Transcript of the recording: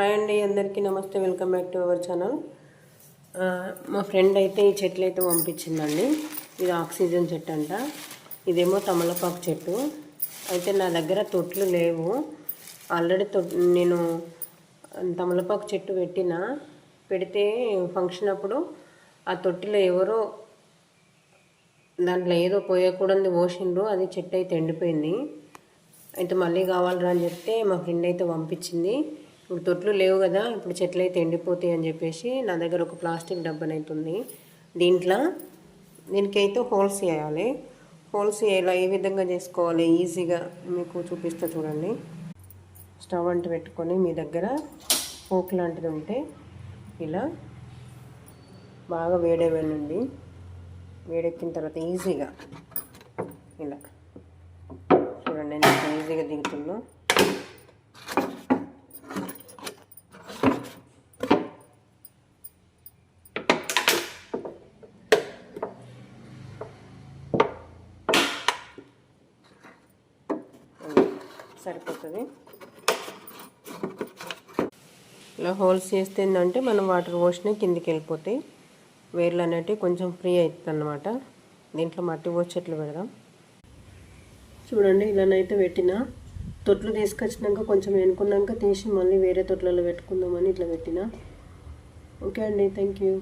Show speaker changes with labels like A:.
A: Hi అండి అందరికీ నమస్తే. Welcome back to our channel. మా ఫ్రెండ్ అయితే ఈ చెట్లు అయితే పంపించిందండి. ఇది ఆక్సిజన్ చెట్టు అంట. ఇదేమో తమలపాకు చెట్టు. అయితే నా దగ్గర తొట్లు లేవు. ఆల్రెడీ తొ నేను తమలపాకు చెట్టు పెట్టిన. పెడితే ఫంక్షన్ అప్పుడు ఆ తొట్టిలో ఎవరో దాంట్లో ఏదో పోయకూడదు పోసిండ్రు. అది చెట్టు అయితే ఎండిపోయింది. అయితే మళ్ళీ కావాలరా అని చెప్తే మా ఫ్రెండ్ అయితే పంపించింది. ఇప్పుడు తొట్లు లేవు కదా ఇప్పుడు చెట్లు అయితే ఎండిపోతాయి అని చెప్పేసి నా దగ్గర ఒక ప్లాస్టిక్ డబ్బనైతే ఉంది. దీంట్లో దీనికైతే హోల్స్ వేయాలి హోల్స్ ఎలా ఏ విధంగా చేసుకోవాలి? ఈజీగా మీకు చూపిస్తా చూడండి. స్టవ్ అంటు పెట్టుకొని మీ దగ్గర పోక్ లాంటిది ఉంటే ఇలా బాగా వేడేవేనండి వేడెక్కిన తర్వాత ఈజీగా ఇలా చూడండి ఎంత ఈజీగా దిగుతుందో. సరిపోతుంది. ఇలా హోల్స్ చేస్తే ఏంటంటే మనం వాటర్ పోసినా కిందికి వెళ్ళిపోతాయి. వేర్లు అనేటివి కొంచెం ఫ్రీ అవుతుంది అన్నమాట దీంట్లో మట్టి పోసి పెడదాం. చూడండి ఇలానైతే పెట్టిన. తొట్లు తీసుకొచ్చినాక కొంచెం ఎనుకున్నాక తీసి మళ్ళీ వేరే తొట్లలో పెట్టుకుందామని ఇట్లా పెట్టిన. ఓకే అండి థ్యాంక్ యూ.